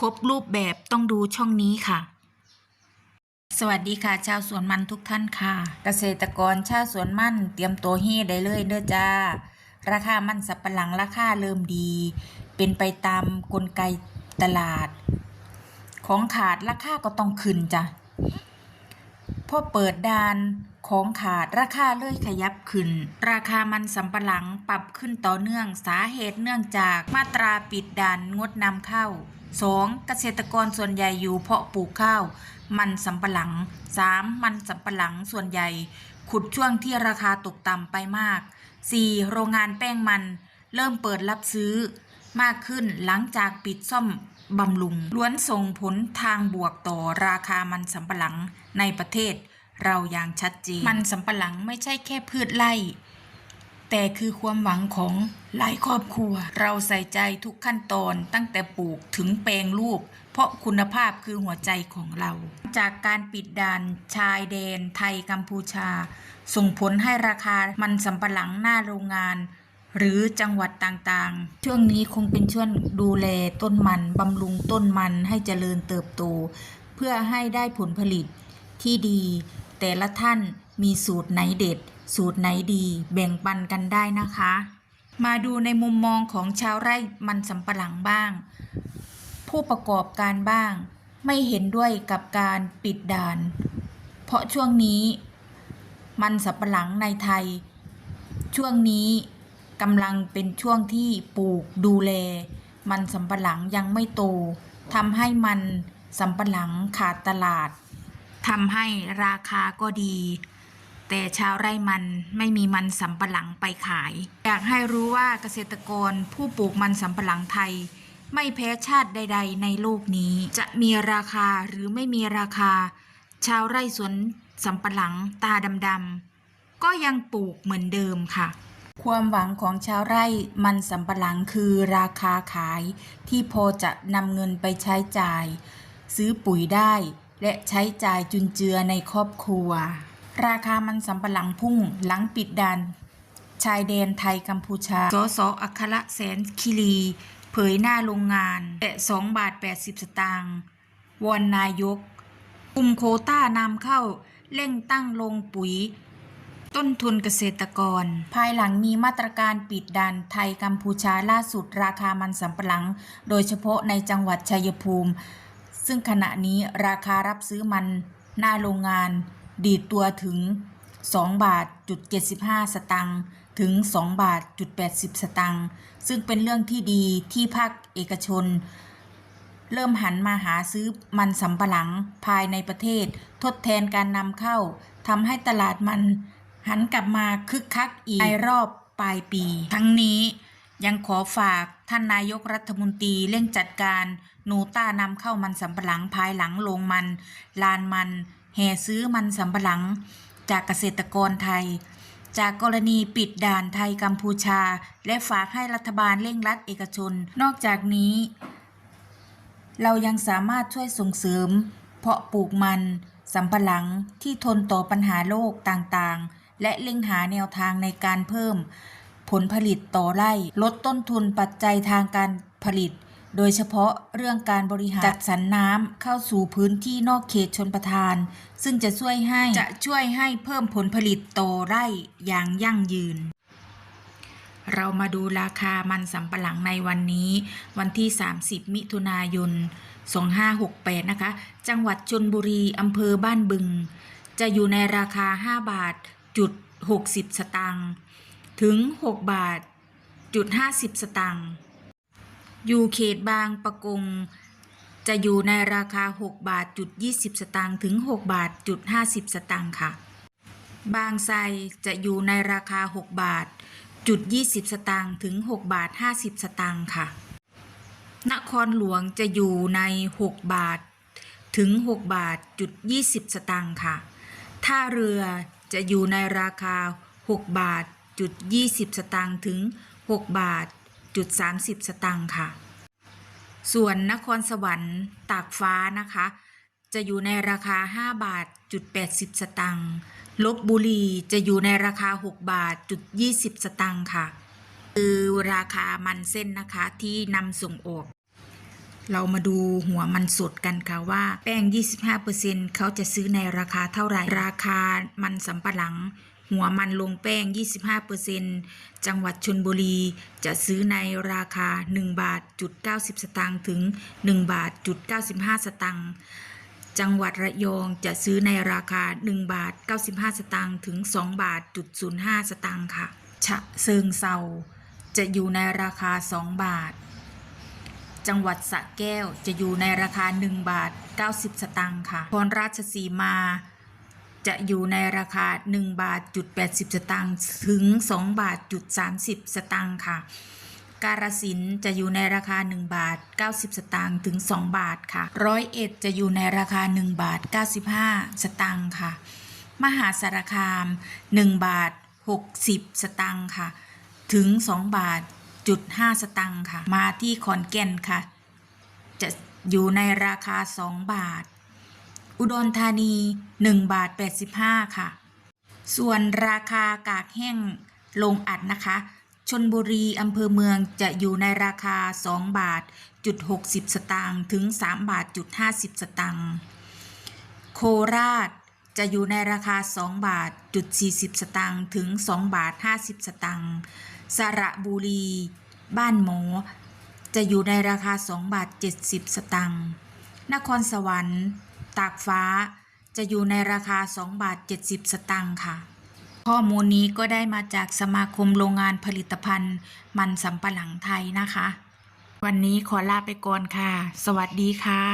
ครบรูปแบบต้องดูช่องนี้ค่ะ สวัสดีค่ะ ชาวสวนมันทุกท่านค่ะ เกษตรกรชาวสวนมันเตรียมตัวเฮได้เลยเด้อจ้า ราคามันสับปะหลังราคาเริ่มดี เป็นไปตามกลไกตลาด ของขาดราคาก็ต้องขึ้นจ้ะพอเปิดดานของขาดราคาเลยขยับขึ้น ราคามันสำปะหลังปรับขึ้นต่อเนื่องสาเหตุเนื่องจากมาตราปิดด่านงดนำเข้า 2. เกษตรกรส่วนใหญ่อยู่เพาะปลูกข้าว มันสำปะหลัง 3. มันสำปะหลังส่วนใหญ่ ขุดช่วงที่ราคาตกต่ำไปมาก 4. โรงงานแป้งมัน เริ่มเปิดรับซื้อ มากขึ้นหลังจากปิดซ่อมบำรุง ล้วนส่งผลทางบวกต่อราคามันสำปะหลังในประเทศเราอย่างชัดเจน มันสำปะหลังไม่ใช่แค่พืชไร่ แต่คือความหวังของหลายครอบครัว เราใส่ใจทุกขั้นตอนตั้งแต่ปลูกถึงแปลงรูป เพราะคุณภาพคือหัวใจของเรา จากการปิดด่านชายแดนไทยกัมพูชา ส่งผลให้ราคามันสำปะหลังหน้าโรงงาน หรือจังหวัดต่างๆ ช่วงนี้คงเป็นช่วงดูแลต้นมันบำรุงต้นมันให้เจริญเติบโต เพื่อให้ได้ผลผลิตที่ดี แต่ละท่านมีสูตรไหนเด็ด สูตรไหนดีแบ่งปันกันได้นะคะ มาดูในมุมมองของชาวไร่มันสำปะหลังบ้าง ผู้ประกอบการบ้าง ไม่เห็นด้วยกับการปิดด่าน เพราะช่วงนี้มันสำปะหลังในไทย ช่วงนี้กำลังเป็นช่วงที่ปลูกดูแล มันสำปะหลังยังไม่โตทำให้มันสำปะหลังขาดตลาดทำให้ราคาก็ดี แต่ชาวไร่มันไม่มีมันสำปะหลังไปขาย อยากให้รู้ว่าเกษตรกรผู้ปลูกมันสำปะหลังไทย ไม่แพ้ชาติใด ๆ ในโลกนี้ จะมีราคาหรือไม่มีราคา ชาวไร่สวนสำปะหลังตาดำๆก็ยังปลูกเหมือนเดิมค่ะ ความหวังของชาวไร่มันสำปะหลังคือราคาขาย ที่พอจะนำเงินไปใช้จ่าย ซื้อปุ๋ยได้ และใช้จ่ายจุนเจือในครอบครัว ราคามันสำปะหลังพุ่งหลังปิดด่าน ชายแดนไทยกัมพูชา สสอัคระแสนคิรี เผยหน้าโรงงานแต่2บาท80สตางค์วอนนายก กลุ่มโคต้านำเข้าเร่งตั้งลงปุ๋ย ต้นทุนเกษตรกร ภายหลังมีมาตรการปิดด่านไทยกัมพูชาล่าสุดราคามันสำปะหลัง โดยเฉพาะในจังหวัดชัยภูมิ ซึ่งขณะนี้ราคารับซื้อมันหน้าโรงงาน ดีดตัวถึง 2 บาทจุด75 สตังค์ถึง 2 บาทจุด80 สตังค์ซึ่งเป็นเรื่องที่ดีที่ภาคเอกชน เริ่มหันมาหาซื้อมันสำปะหลังภายในประเทศ ทดแทนการนำเข้าทำให้ตลาดมันหันกลับมาคึกคักอีกในรอบปลายปี ทั้งนี้ยังขอฝากท่านนายกรัฐมนตรีเร่งจัดการหนูต้านำเข้ามันสำปะหลังภายหลังโรงมัน ลานมัน แห่ซื้อมันสำปะหลังจากเกษตรกรไทย จากกรณีปิดด่านไทยกัมพูชา และฝากให้รัฐบาลเร่งรัดเอกชน นอกจากนี้ เรายังสามารถช่วยส่งเสริม เพาะปลูกมันสำปะหลังที่ทนต่อปัญหาโลกต่างๆ และเล็งหาแนวทางในการเพิ่ม ผลผลิตต่อไร่ลดต้นทุนปัจจัยทางการผลิต โดยเฉพาะเรื่องการบริหารจัดสรรน้ำเข้าสู่พื้นที่นอกเขตชนประทาน ซึ่งจะช่วยให้จะช่วยให้เพิ่มผลผลิตโตไร่อย่างยั่งยืน เรามาดูราคามันสำปะหลังในวันนี้ วันที่ 30 มิถุนายน 2568 นะคะ จังหวัดชนบุรีอำเภอบ้านบึง จะอยู่ในราคา 5 บาทจุด60 สตางค์ถึง 6 บาทจุด50 สตางค์ อยู่เขตบางปะกง จะอยู่ในราคา 6 บาทจุด20 สตางค์ถึง 6 บาทจุด50 สตางค์ค่ะ บางไทรจะอยู่ในราคา 6 บาทจุด20 สตางค์ถึง 6 บาท 50 สตางค์ค่ะ นครหลวงจะอยู่ใน 6 บาทถึง 6 บาทจุด20 สตางค์ค่ะ ท่าเรือจะอยู่ในราคา 6 บาทจุด20 สตางค์ถึง 6 บาท 30 สตางค์ค่ะ ส่วนนครสวรรค์ตากฟ้านะคะ จะอยู่ในราคา 5 บาทจุด80 สตางค์ลบบุรีจะอยู่ในราคา 6 บาทจุด20 สตางค์ค่ะ คือราคามันเส้นนะคะที่นำส่งออก เรามาดูหัวมันสดกันค่ะว่าแป้ง 25%เขาจะซื้อในราคาเท่าไหร่ ราคามันสำปะหลัง หัวมันลงแป้ง 25%จังหวัดชนบุรี จะซื้อในราคา 1 บาทจุด90 สตางค์ถึง 1 บาทจุด95 สตางค์จังหวัดระยองจะซื้อในราคา 1 บาท 95 สตางค์ถึง 2 บาทจุด05 สตางค์ค่ะ ฉะเซิงเซาจะอยู่ในราคา 2 บาท จังหวัดสระแก้วจะอยู่ในราคา 1 บาท 90 สตางค์ค่ะพรราชสีมา จะอยู่ในราคา 1 บาทจุด80 สตางค์ถึง 2 บาทจุด30 สตางค์ค่ะ การสินจะอยู่ในราคา 1 บาท 90 สตางค์ถึง 2 บาทค่ะ ร้อยเอ็ดจะอยู่ในราคา 1 บาท 95 สตางค์ค่ะ มหาสารคาม 1 บาท 60 สตางค์ค่ะ ถึง 2 บาทจุด5สตางค์ค่ะ มาที่ขอนแก่นค่ะ จะอยู่ในราคา 2 บาท อุดรธานี 1 บาท 85 ค่ะ ส่วนราคากากแห้งลงอัดนะคะชนบุรีอำเภอเมืองจะอยู่ในราคา 2 บาทจุด60 สตางค์ถึง 3 บาทจุด50 สตางค์โคราชจะอยู่ในราคา 2 บาทจุด40 สตางค์ถึง 2 บาท 50 สตางค์สระบุรี บ้านหมอจะอยู่ในราคา 2 บาท 70 สตางค์นครสวรรค์ ตากฟ้า จะอยู่ในราคา 2 บาท 70 สตางค์ค่ะ ข้อมูลนี้ก็ได้มาจากสมาคมโรงงานผลิตภัณฑ์ มันสำปะหลังไทยนะคะ วันนี้ขอลาไปก่อนค่ะ สวัสดีค่ะ